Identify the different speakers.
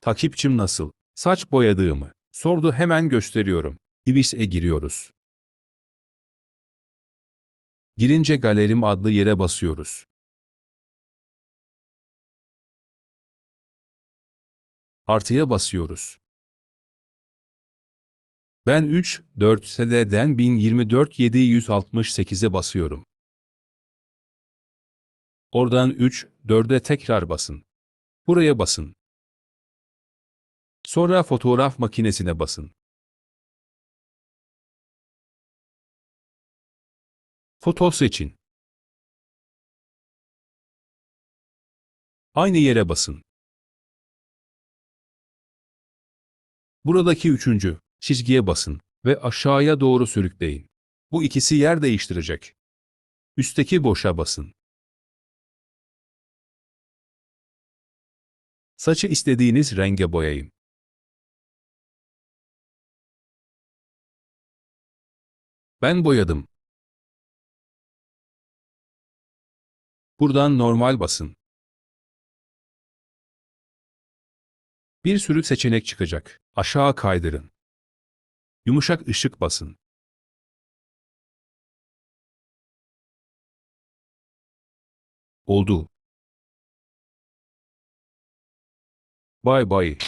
Speaker 1: Takipçim nasıl? Saç boyadığımı. Sordu hemen gösteriyorum. Ibis'e giriyoruz. Girince galerim adlı yere basıyoruz. Artıya basıyoruz. Ben 3, 4 SD'den 1024 768'e basıyorum. Oradan 3, 4'e tekrar basın. Buraya basın. Sonra fotoğraf makinesine basın. Foto seçin. Aynı yere basın. Buradaki üçüncü çizgiye basın ve aşağıya doğru sürükleyin. Bu ikisi yer değiştirecek. Üstteki boşa basın. Saçı istediğiniz renge boyayın. Ben boyadım. Buradan normal basın. Bir sürü seçenek çıkacak. Aşağı kaydırın. Yumuşak ışık basın. Oldu. Bay bay.